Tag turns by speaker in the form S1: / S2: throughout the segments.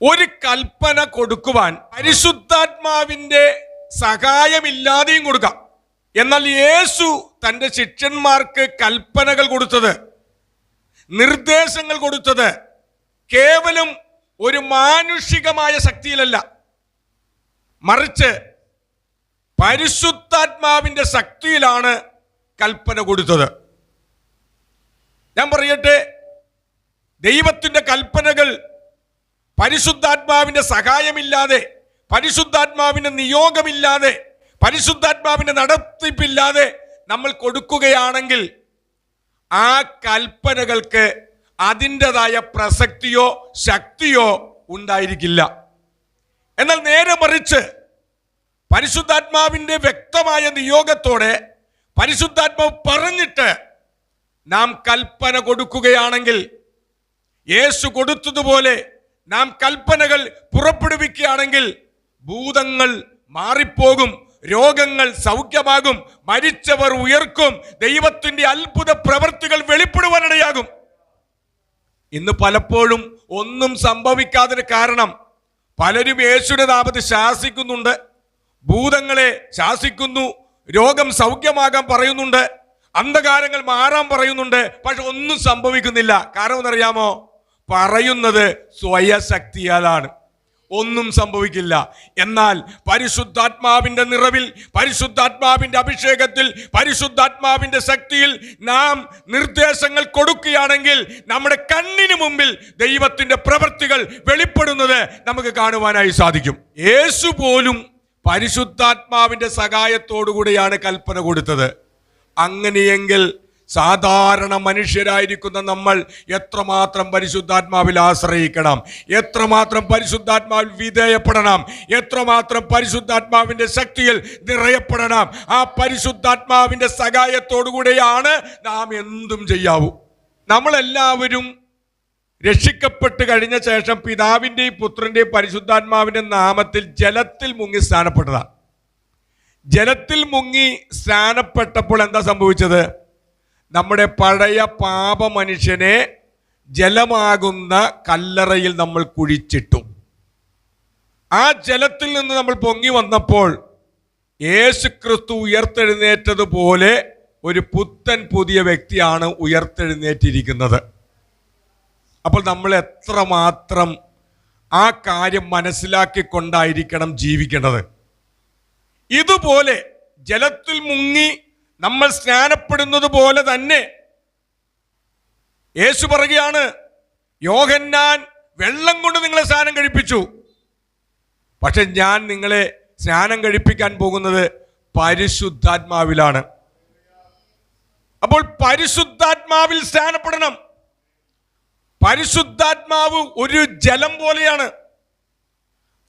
S1: ഒരു കൽപ്പന കൊടുക്കുവാൻ പരിശുദ്ധാത്മാവിന്റെ സഹായമില്ലാതെയും കൊടുക്കാം. എന്നാൽ യേശു തന്റെ ശിഷ്യന്മാർക്ക് കൽപ്പനകൾ കൊടുത്തത് നിർദ്ദേശങ്ങൾ കൊടുത്തത് കേവലം ഒരു മാനുഷികമായ ശക്തിയിലല്ല. മറിച്ച് പരിശുദ്ധാത്മാവിന്റെ ശക്തിയിലാണ് കൽപ്പന കൊടുത്തത്. ഞാൻ പറയട്ടെ ദൈവത്തിന്റെ കൽപ്പനകൾ പരിശുദ്ധാത്മാവിന്റെ സഹായമില്ലാതെ പരിശുദ്ധാത്മാവിന്റെ നിയോഗമില്ലാതെ പരിശുദ്ധാത്മാവിന്റെ നടത്തിപ്പില്ലാതെ നമ്മൾ കൊടുക്കുകയാണെങ്കിൽ ആ കൽപ്പനകൾക്ക് അതിന്റെതായ പ്രസക്തിയോ ശക്തിയോ ഉണ്ടായിരിക്കില്ല. എന്നാൽ നേരെ മറിച്ച് പരിശുദ്ധാത്മാവിന്റെ വ്യക്തമായ നിയോഗത്തോടെ പരിശുദ്ധാത്മാവ് പറഞ്ഞിട്ട് നാം കൽപ്പന കൊടുക്കുകയാണെങ്കിൽ യേശു കൊടുത്തതുപോലെ നാം കൽപ്പനകൾ പുറപ്പെടുവിക്കുകയാണെങ്കിൽ ഭൂതങ്ങൾ മാറിപ്പോകും രോഗങ്ങൾ സൗഖ്യമാകും മരിച്ചവർ ഉയർക്കും ദൈവത്തിന്റെ അത്ഭുത പ്രവൃത്തികൾ വെളിപ്പെടുവാനിടയാകും. ഇന്ന് പലപ്പോഴും ഒന്നും സംഭവിക്കാതിന് കാരണം പലരും യേശുവിന്റെ താപത്തിൽ ശാസിക്കുന്നുണ്ട് ഭൂതങ്ങളെ ശാസിക്കുന്നു രോഗം സൗഖ്യമാകാൻ പറയുന്നുണ്ട് അന്ധകാരങ്ങൾ മാറാൻ പറയുന്നുണ്ട് പക്ഷെ ഒന്നും സംഭവിക്കുന്നില്ല. കാരണം എന്നറിയാമോ? പറയുന്നത് സ്വയശക്തിയാലാണ്. ഒന്നും സംഭവിക്കില്ല. എന്നാൽ പരിശുദ്ധാത്മാവിന്റെ നിറവിൽ പരിശുദ്ധാത്മാവിന്റെ അഭിഷേകത്തിൽ പരിശുദ്ധാത്മാവിന്റെ ശക്തിയിൽ നാം നിർദ്ദേശങ്ങൾ കൊടുക്കുകയാണെങ്കിൽ നമ്മുടെ കണ്ണിന് മുമ്പിൽ ദൈവത്തിന്റെ പ്രവൃത്തികൾ വെളിപ്പെടുന്നത് നമുക്ക് കാണുവാനായി സാധിക്കും. യേശു പോലും പരിശുദ്ധാത്മാവിന്റെ സഹായത്തോടുകൂടിയാണ് കൽപ്പന കൊടുത്തത്. അങ്ങനെയെങ്കിൽ സാധാരണ മനുഷ്യരായിരിക്കുന്ന നമ്മൾ എത്രമാത്രം പരിശുദ്ധാത്മാവിൽ ആശ്രയിക്കണം? എത്രമാത്രം പരിശുദ്ധാത്മാവിൽ വിധേയപ്പെടണം? എത്രമാത്രം പരിശുദ്ധാത്മാവിന്റെ ശക്തിയിൽ നിറയപ്പെടണം? ആ പരിശുദ്ധാത്മാവിന്റെ സഹായത്തോടുകൂടെയാണ് നാം എന്തും ചെയ്യാവൂ. നമ്മളെല്ലാവരും രക്ഷിക്കപ്പെട്ട് കഴിഞ്ഞ ശേഷം പിതാവിന്റെയും പുത്രന്റെയും പരിശുദ്ധാത്മാവിന്റെ നാമത്തിൽ ജലത്തിൽ മുങ്ങി സ്നാനപ്പെട്ടതാണ്. ജലത്തിൽ മുങ്ങി സ്നാനപ്പെട്ടപ്പോൾ എന്താ സംഭവിച്ചത്? നമ്മുടെ പഴയ പാപ മനുഷ്യനെ ജലമാകുന്ന കല്ലറയിൽ നമ്മൾ കുഴിച്ചിട്ടു. ആ ജലത്തിൽ നിന്ന് നമ്മൾ പൊങ്ങി വന്നപ്പോൾ യേശു ക്രിസ്തു ഉയർത്തെഴുന്നേറ്റതുപോലെ ഒരു പുത്തൻ പുതിയ വ്യക്തിയാണ് ഉയർത്തെഴുന്നേറ്റിരിക്കുന്നത്. അപ്പോൾ നമ്മൾ എത്രമാത്രം ആ കാര്യം മനസ്സിലാക്കിക്കൊണ്ടായിരിക്കണം ജീവിക്കേണ്ടത്. ഇതുപോലെ ജലത്തിൽ മുങ്ങി നമ്മൾ സ്നാനപ്പെടുന്നത് പോലെ തന്നെ യേശു പറയുകയാണ് യോഹന്നാൻ വെള്ളം കൊണ്ട് നിങ്ങളെ സ്നാനം കഴിപ്പിച്ചു. പക്ഷെ ഞാൻ നിങ്ങളെ സ്നാനം കഴിപ്പിക്കാൻ പോകുന്നത് പരിശുദ്ധാത്മാവിലാണ്. അപ്പോൾ പരിശുദ്ധാത്മാവിൽ സ്നാനപ്പെടണം. പരിശുദ്ധാത്മാവ് ഒരു ജലം പോലെയാണ്.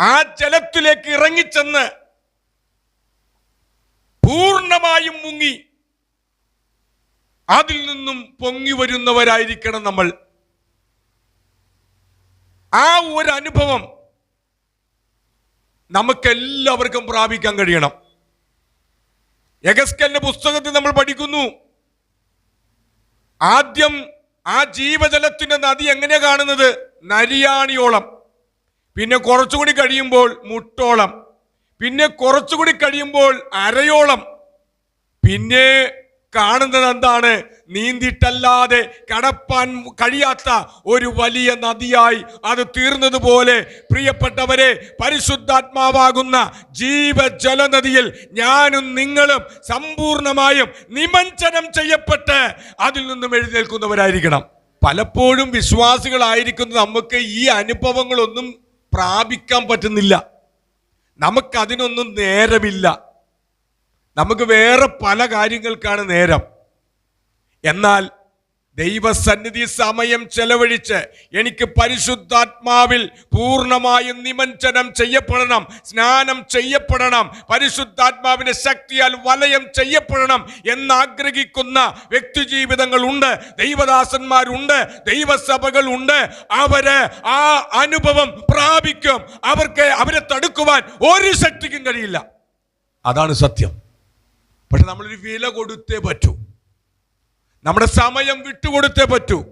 S1: ആ ജലത്തിലേക്ക് ഇറങ്ങിച്ചെന്ന് പൂർണമായും മുങ്ങി. അതിൽ നിന്നും പൊങ്ങി വരുന്നവരായിരിക്കണം നമ്മൾ. ആ ഒരു അനുഭവം നമുക്കെല്ലാവർക്കും പ്രാപിക്കാൻ കഴിയണം. യഗസ്കലിന്റെ പുസ്തകത്തിൽ നമ്മൾ പഠിക്കുന്നു ആദ്യം ആ ജീവജലത്തിന്റെ നദി എങ്ങനെയാ കാണുന്നത്? നരിയാണിയോളം. പിന്നെ കുറച്ചുകൂടി കഴിയുമ്പോൾ മുട്ടോളം. പിന്നെ കുറച്ചുകൂടി കഴിയുമ്പോൾ അരയോളം. പിന്നെ കാണുന്നത് എന്താണ്? നീന്തിട്ടല്ലാതെ കടപ്പാൻ കഴിയാത്ത ഒരു വലിയ നദിയായി അത് തീർന്നതുപോലെ. പ്രിയപ്പെട്ടവരെ പരിശുദ്ധാത്മാവാകുന്ന ജീവജലനദിയിൽ ഞാനും നിങ്ങളും സമ്പൂർണമായും നിമഞ്ചനം ചെയ്യപ്പെട്ട് അതിൽ നിന്നും എഴുന്നേൽക്കുന്നവരായിരിക്കണം. പലപ്പോഴും വിശ്വാസികളായിരിക്കുന്ന നമുക്ക് ഈ അനുഭവങ്ങളൊന്നും പ്രാപിക്കാൻ പറ്റുന്നില്ല. നമുക്കതിനൊന്നും നേരമില്ല. നമുക്ക് വേറെ പല കാര്യങ്ങൾക്കാണ് നേരം. എന്നാൽ ദൈവസന്നിധി സമയം ചെലവഴിച്ച് എനിക്ക് പരിശുദ്ധാത്മാവിൽ പൂർണമായും നിമഞ്ജനം ചെയ്യപ്പെടണം സ്നാനം ചെയ്യപ്പെടണം പരിശുദ്ധാത്മാവിന്റെ ശക്തിയാൽ വലയം ചെയ്യപ്പെടണം എന്നാഗ്രഹിക്കുന്ന വ്യക്തിജീവിതങ്ങളുണ്ട് ദൈവദാസന്മാരുണ്ട് ദൈവസഭകളുണ്ട്. അവർ ആ അനുഭവം പ്രാപിക്കും. അവർക്ക് അവരെ തടുക്കുവാൻ ഒരു ശക്തിക്കും കഴിയില്ല. അതാണ് സത്യം. പക്ഷെ നമ്മളൊരു വില കൊടുത്തേ പറ്റൂ. നമ്മുടെ സമയം വിട്ടുകൊടുത്തേ പറ്റൂ.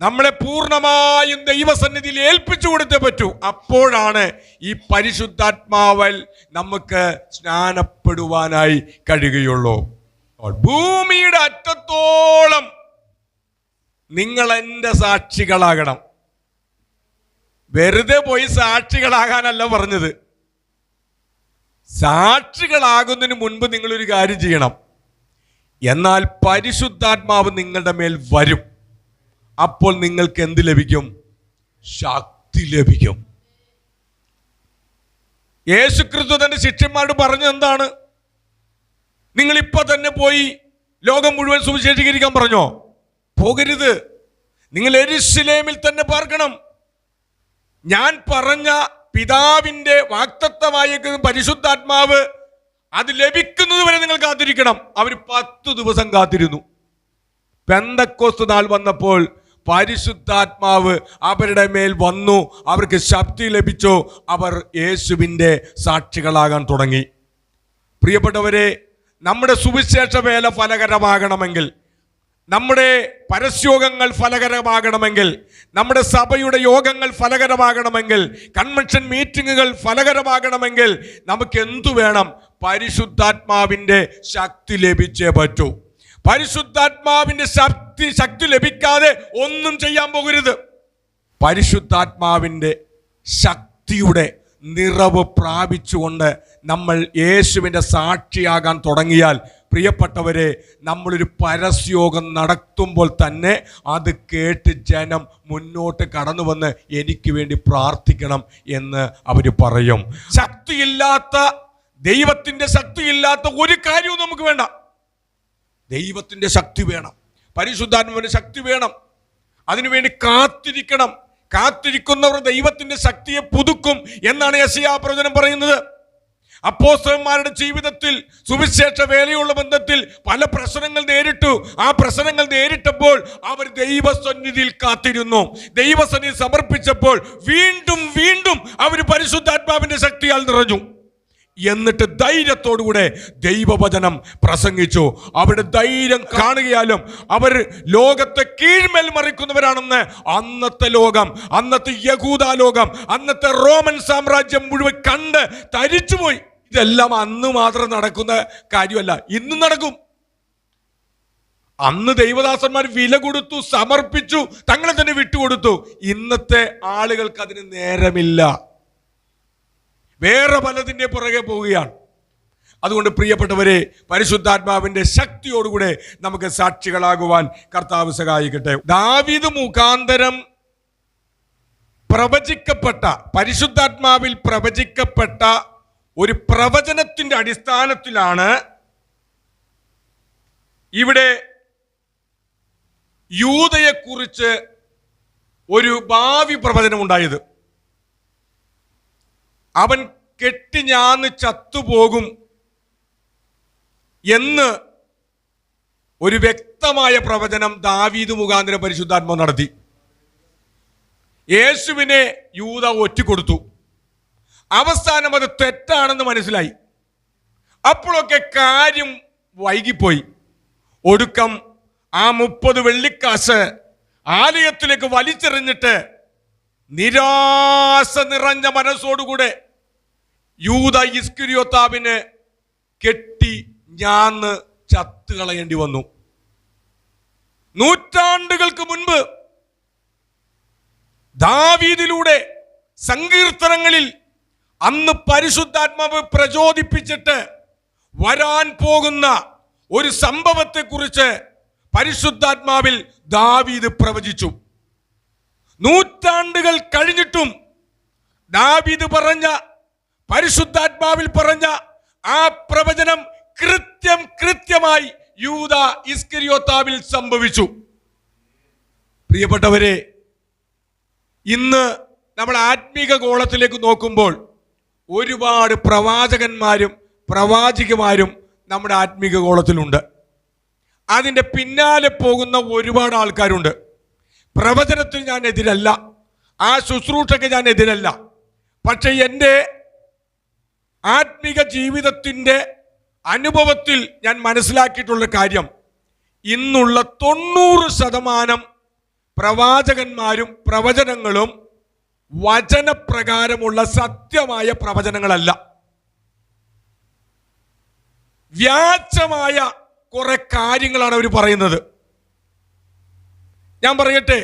S1: നമ്മളെ പൂർണമായും ദൈവസന്നിധിയിൽ ഏൽപ്പിച്ചു കൊടുത്തേ പറ്റൂ. അപ്പോഴാണ് ഈ പരിശുദ്ധാത്മാവൽ നമുക്ക് സ്നാനപ്പെടുവാനായി കഴിയുകയുള്ളൂ. ഭൂമിയുടെ അറ്റത്തോളം നിങ്ങൾ എന്റെ സാക്ഷികളാകണം. വെറുതെ പോയി സാക്ഷികളാകാനല്ല പറഞ്ഞത്. സാക്ഷികളാകുന്നതിന് മുൻപ് നിങ്ങളൊരു കാര്യം ചെയ്യണം. എന്നാൽ പരിശുദ്ധാത്മാവ് നിങ്ങളുടെ മേൽ വരും. അപ്പോൾ നിങ്ങൾക്ക് എന്ത് ലഭിക്കും? ശക്തി ലഭിക്കും. യേശുക്രിസ്തു തന്റെ ശിഷ്യന്മാരോട് പറഞ്ഞു എന്താണ്? നിങ്ങൾ ഇപ്പൊ തന്നെ പോയി ലോകം മുഴുവൻ സുവിശേഷീകരിക്കാൻ പറഞ്ഞോ? പോകരുത്. നിങ്ങൾ എരിശിലേമിൽ തന്നെ പാർക്കണം. ഞാൻ പറഞ്ഞ പിതാവിന്റെ വാക്തത്വമായിരിക്കുന്ന പരിശുദ്ധാത്മാവ് അത് ലഭിക്കുന്നത് വരെ നിങ്ങൾ കാത്തിരിക്കണം. അവർ പത്ത് ദിവസം കാത്തിരുന്നു. പെന്തക്കോസ്ത് നാൾ വന്നപ്പോൾ പരിശുദ്ധാത്മാവ് അവരുടെ മേൽ വന്നു. അവർക്ക് ശക്തി ലഭിച്ചു. അവർ യേശുവിന്റെ സാക്ഷികളാകാൻ തുടങ്ങി. പ്രിയപ്പെട്ടവരെ നമ്മുടെ സുവിശേഷ വേല ഫലകരമാകണമെങ്കിൽ നമ്മുടെ പരസ്യോഗങ്ങൾ ഫലകരമാകണമെങ്കിൽ നമ്മുടെ സഭയുടെ യോഗങ്ങൾ ഫലകരമാകണമെങ്കിൽ കൺവെൻഷൻ മീറ്റിങ്ങുകൾ ഫലകരമാകണമെങ്കിൽ നമുക്ക് എന്തു വേണം? പരിശുദ്ധാത്മാവിന്റെ ശക്തി ലഭിച്ചേ പറ്റൂ. പരിശുദ്ധാത്മാവിന്റെ ശക്തി ശക്തി ലഭിക്കാതെ ഒന്നും ചെയ്യാൻ പോകരുത്. പരിശുദ്ധാത്മാവിന്റെ ശക്തിയുടെ നിറവ് പ്രാപിച്ചുകൊണ്ട് നമ്മൾ യേശുവിന്റെ സാക്ഷിയാകാൻ തുടങ്ങിയാൽ പ്രിയപ്പെട്ടവരെ നമ്മളൊരു പരസ്യോഗം നടത്തുമ്പോൾ തന്നെ അത് കേട്ട് ജനം മുന്നോട്ട് കടന്നു വന്ന് എനിക്ക് വേണ്ടി പ്രാർത്ഥിക്കണം എന്ന് അവർ പറയും. ശക്തിയില്ലാത്ത ദൈവത്തിന്റെ ശക്തിയില്ലാത്ത ഒരു കാര്യവും നമുക്ക് വേണ്ട. ദൈവത്തിന്റെ ശക്തി വേണം. പരിശുദ്ധാത്മാവിന്റെ ശക്തി വേണം. അതിനുവേണ്ടി കാത്തിരിക്കണം. കാത്തിരിക്കുന്നവർ ദൈവത്തിന്റെ ശക്തിയെ പുതുക്കും എന്നാണ് യശയാ പ്രവചനം പറയുന്നത്. അപ്പോസ്തലന്മാരുടെ ജീവിതത്തിൽ സുവിശേഷ വേലയുള്ള ബന്ധത്തിൽ പല പ്രശ്നങ്ങൾ നേരിട്ടു. ആ പ്രശ്നങ്ങൾ നേരിട്ടപ്പോൾ അവർ ദൈവസന്നിധിയിൽ കാത്തിരുന്നു. ദൈവസന്നിധി സമർപ്പിച്ചപ്പോൾ വീണ്ടും വീണ്ടും അവർ പരിശുദ്ധാത്മാവിന്റെ ശക്തിയാൽ നിറഞ്ഞു. എന്നിട്ട് ധൈര്യത്തോടുകൂടെ ദൈവവചനം പ്രസംഗിച്ചു. അവിടെ ധൈര്യം കാണുകയാലും അവർ ലോകത്തെ കീഴ്മേൽ മറിക്കുന്നവരാണെന്ന് അന്നത്തെ ലോകം അന്നത്തെ യഹൂദ ലോകം അന്നത്തെ റോമൻ സാമ്രാജ്യം മുഴുവൻ കണ്ട് തരിച്ചുപോയി. ഇതെല്ലാം അന്ന് മാത്രം നടക്കുന്ന കാര്യമല്ല ഇന്നും നടക്കും. അന്ന് ദൈവദാസന്മാർ വില കൊടുത്തു സമർപ്പിച്ചു തങ്ങളെ തന്നെ വിട്ടുകൊടുത്തു. ഇന്നത്തെ ആളുകൾക്ക് അതിന് നേരമില്ല. വേറെ പലതിന്റെ പുറകെ പോവുകയാണ്. അതുകൊണ്ട് പ്രിയപ്പെട്ടവരെ പരിശുദ്ധാത്മാവിന്റെ ശക്തിയോടുകൂടെ നമുക്ക് സാക്ഷികളാകുവാൻ കർത്താവ് സഹായിക്കട്ടെ. ദാവീദ് മുഖാന്തരം പ്രവചിക്കപ്പെട്ട പരിശുദ്ധാത്മാവിൽ പ്രവചിക്കപ്പെട്ട ഒരു പ്രവചനത്തിന്റെ അടിസ്ഥാനത്തിലാണ് ഇവിടെ യൂതയെക്കുറിച്ച് ഒരു ഭാവി പ്രവചനം ഉണ്ടായത് അവൻ കെട്ടി ഞാന്ന് ചത്തുപോകും എന്ന് ഒരു വ്യക്തമായ പ്രവചനം ദാവീദ് മുഖാന്തരം പരിശുദ്ധാത്മ നടത്തി. യേശുവിനെ യൂത ഒറ്റിക്കൊടുത്തു അവസാനം അത് തെറ്റാണെന്ന് മനസ്സിലായി. അപ്പോഴൊക്കെ കാര്യം വൈകിപ്പോയി. ഒടുക്കം ആ മുപ്പത് വെള്ളിക്കാശ് ആലയത്തിലേക്ക് വലിച്ചെറിഞ്ഞിട്ട് നിരാശ നിറഞ്ഞ മനസ്സോടുകൂടെ യൂത ഇസ്കുരിയോത്താവിന് കെട്ടി ഞാന്ന് ചത്തു കളയേണ്ടി വന്നു. നൂറ്റാണ്ടുകൾക്ക് മുൻപ് ദാവീദിലൂടെ സങ്കീർത്തനങ്ങളിൽ അന്ന് പരിശുദ്ധാത്മാവ് പ്രചോദിപ്പിച്ചിട്ട് വരാൻ പോകുന്ന ഒരു സംഭവത്തെക്കുറിച്ച് പരിശുദ്ധാത്മാവിൽ ദാവീദ് പ്രവചിച്ചു. നൂറ്റാണ്ടുകൾ കഴിഞ്ഞിട്ടും ദാബിദ് പറഞ്ഞ പരിശുദ്ധാത്മാവിൽ പറഞ്ഞ ആ പ്രവചനം കൃത്യം കൃത്യമായി യൂത ഇസ്കരിയോത്താവിൽ സംഭവിച്ചു. പ്രിയപ്പെട്ടവരെ ഇന്ന് നമ്മൾ ആത്മീക ഗോളത്തിലേക്ക് നോക്കുമ്പോൾ ഒരുപാട് പ്രവാചകന്മാരും പ്രവാചികമാരും നമ്മുടെ ആത്മീക ഗോളത്തിലുണ്ട്. അതിന്റെ പിന്നാലെ പോകുന്ന ഒരുപാട് ആൾക്കാരുണ്ട്. പ്രവചനത്തിൽ ഞാൻ എതിരല്ല. ആ ശുശ്രൂഷയ്ക്ക് ഞാൻ എതിരല്ല. പക്ഷെ എന്റെ ആത്മീക ജീവിതത്തിന്റെ അനുഭവത്തിൽ ഞാൻ മനസ്സിലാക്കിയിട്ടുള്ള കാര്യം ഇന്നുള്ള തൊണ്ണൂറ് ശതമാനം പ്രവാചകന്മാരും പ്രവചനങ്ങളും വചനപ്രകാരമുള്ള സത്യമായ പ്രവചനങ്ങളല്ല. വ്യാജമായ കുറെ കാര്യങ്ങളാണ് അവർ പറയുന്നത്. ഞാൻ പറയട്ടെ.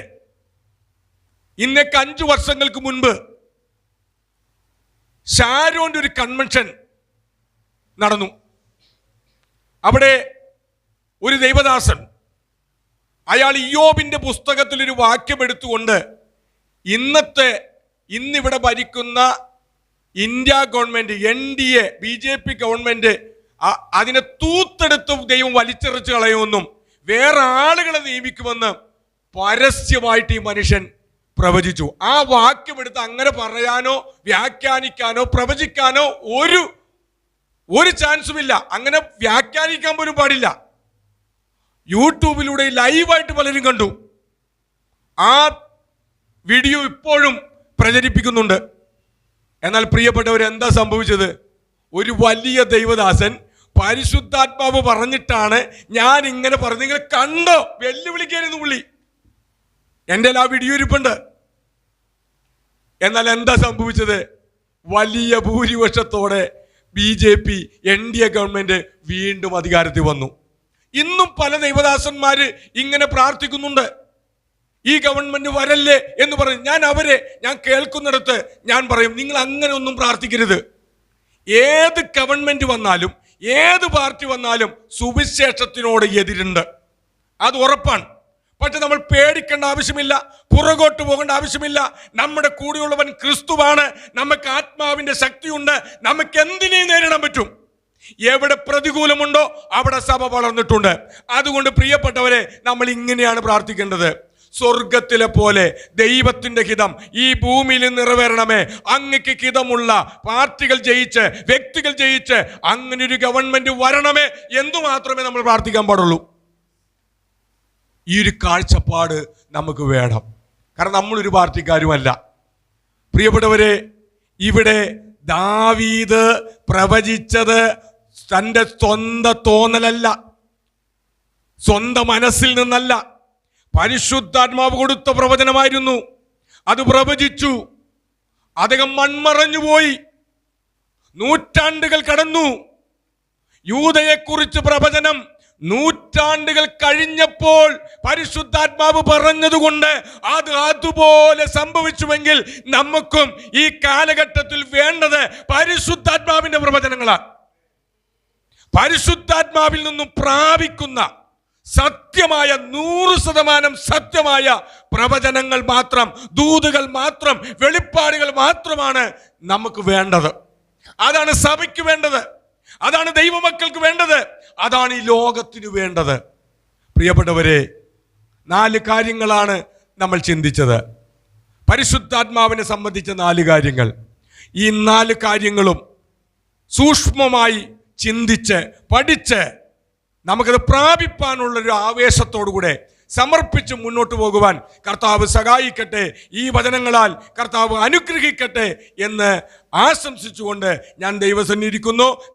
S1: ഇന്നേക്ക് അഞ്ചു വർഷങ്ങൾക്ക് മുൻപ് ഷാരോന്റെ ഒരു കൺവെൻഷൻ നടന്നു. അവിടെ ഒരു ദൈവദാസൻ അയാൾ ഇയോബിന്റെ പുസ്തകത്തിൽ ഒരു വാക്യം എടുത്തുകൊണ്ട് ഇന്നത്തെ ഇന്നിവിടെ ഭരിക്കുന്ന India government N D A B J P government അതിനെ തൂത്തെടുത്ത് ദൈവം വലിച്ചെറിച്ച് കളയുമെന്നും വേറെ ആളുകളെ നിയമിക്കുമെന്ന് പരസ്യമായിട്ട് ഈ മനുഷ്യൻ പ്രവചിച്ചു. ആ വാക്യം എടുത്ത് അങ്ങനെ പറയാനോ വ്യാഖ്യാനിക്കാനോ പ്രവചിക്കാനോ ഒരു ഒരു ചാൻസും ഇല്ല. അങ്ങനെ വ്യാഖ്യാനിക്കാൻ പോലും പാടില്ല. യൂട്യൂബിലൂടെ ലൈവായിട്ട് പലരും കണ്ടു. ആ വീഡിയോ ഇപ്പോഴും പ്രചരിപ്പിക്കുന്നുണ്ട്. എന്നാൽ പ്രിയപ്പെട്ടവർ എന്താ സംഭവിച്ചത്? ഒരു വലിയ ദൈവദാസൻ പരിശുദ്ധാത്മാവ് പറഞ്ഞിട്ടാണ് ഞാൻ ഇങ്ങനെ പറഞ്ഞു നിങ്ങൾ കണ്ടോ? വെല്ലുവിളിക്കായിരുന്നു പുള്ളി. എന്റെ ആ വീഡിയോ ഇരിപ്പുണ്ട്. എന്നാൽ എന്താ സംഭവിച്ചത്? വലിയ ഭൂരിപക്ഷത്തോടെ B J P N D A government വീണ്ടും അധികാരത്തിൽ വന്നു. ഇന്നും പല ദൈവദാസന്മാര് ഇങ്ങനെ പ്രാർത്ഥിക്കുന്നുണ്ട്. ഈ ഗവൺമെന്റ് വരല്ലേ എന്ന് പറയും. ഞാൻ അവരെ ഞാൻ കേൾക്കുന്നിടത്ത് ഞാൻ പറയും നിങ്ങൾ അങ്ങനെ ഒന്നും പ്രാർത്ഥിക്കരുത്. ഏത് ഗവൺമെന്റ് വന്നാലും ഏത് പാർട്ടി വന്നാലും സുവിശേഷത്തിനോട് എതിരുണ്ട്. അത് ഉറപ്പാണ്. പക്ഷെ നമ്മൾ പേടിക്കേണ്ട ആവശ്യമില്ല പുറകോട്ട് പോകേണ്ട ആവശ്യമില്ല. നമ്മുടെ കൂടെയുള്ളവൻ ക്രിസ്തുവാണ് നമുക്ക് ആത്മാവിന്റെ ശക്തിയുണ്ട് നമുക്ക് എന്തിനേയും നേരിടാൻ പറ്റും? എവിടെ പ്രതികൂലമുണ്ടോ അവിടെ സഭ വളർന്നിട്ടുണ്ട്. അതുകൊണ്ട് പ്രിയപ്പെട്ടവരെ നമ്മൾ ഇങ്ങനെയാണ് പ്രാർത്ഥിക്കേണ്ടത്. സ്വർഗത്തിലെ പോലെ ദൈവത്തിന്റെ ഹിതം ഈ ഭൂമിയിൽ നിറവേറണമേ. അങ്ങക്ക് ഹിതമുള്ള പാർട്ടികൾ ജയിച്ച് വ്യക്തികൾ ജയിച്ച് അങ്ങനെ ഒരു ഗവൺമെന്റ് വരണമേ. എന്തു മാത്രമേ നമ്മൾ പ്രാർത്ഥിക്കാൻ പാടുള്ളൂ. ഈ ഒരു കാഴ്ചപ്പാട് നമുക്ക് വേണം. കാരണം നമ്മളൊരു പാർട്ടിക്കാരുമല്ല. പ്രിയപ്പെട്ടവരെ ഇവിടെ ദാവീദ് പ്രവചിച്ചത് തന്റെ സ്വന്തം തോന്നലല്ല. സ്വന്തം മനസ്സിൽ നിന്നല്ല. പരിശുദ്ധാത്മാവ് കൊടുത്ത പ്രവചനമായിരുന്നു. അത് പ്രവചിച്ചു. അദ്ദേഹം മൺമറഞ്ഞു പോയി. നൂറ്റാണ്ടുകൾ കടന്നു. യൂതയെക്കുറിച്ച് പ്രവചനം നൂറ്റാണ്ടുകൾ കഴിഞ്ഞപ്പോൾ പരിശുദ്ധാത്മാവ് പറഞ്ഞതുകൊണ്ട് അത് അതുപോലെ സംഭവിച്ചുവെങ്കിൽ നമുക്കും ഈ കാലഘട്ടത്തിൽ വേണ്ടത് പരിശുദ്ധാത്മാവിന്റെ പ്രവചനങ്ങളാണ്. പരിശുദ്ധാത്മാവിൽ നിന്നും പ്രാപിക്കുന്ന സത്യമായ നൂറ് ശതമാനം സത്യമായ പ്രവചനങ്ങൾ മാത്രം ദൂതുകൾ മാത്രം വെളിപ്പാടുകൾ മാത്രമാണ് നമുക്ക് വേണ്ടത്. അതാണ് സഭയ്ക്ക് വേണ്ടത്. അതാണ് ദൈവമക്കൾക്ക് വേണ്ടത്. അതാണ് ഈ ലോകത്തിന് വേണ്ടത്. പ്രിയപ്പെട്ടവരെ നാല് കാര്യങ്ങളാണ് നമ്മൾ ചിന്തിച്ചത്. പരിശുദ്ധാത്മാവിനെ സംബന്ധിച്ച നാല് കാര്യങ്ങൾ. ഈ നാല് കാര്യങ്ങളും സൂക്ഷ്മമായി ചിന്തിച്ച് പഠിച്ച് നമുക്കത് പ്രാപിപ്പാനുള്ളൊരു ആവേശത്തോടുകൂടെ സമർപ്പിച്ച് മുന്നോട്ട് പോകുവാൻ കർത്താവ് സഹായിക്കട്ടെ. ഈ വചനങ്ങളാൽ കർത്താവ് അനുഗ്രഹിക്കട്ടെ എന്ന് ആശംസിച്ചുകൊണ്ട് ഞാൻ ദൈവസന്നിരിക്കുന്നു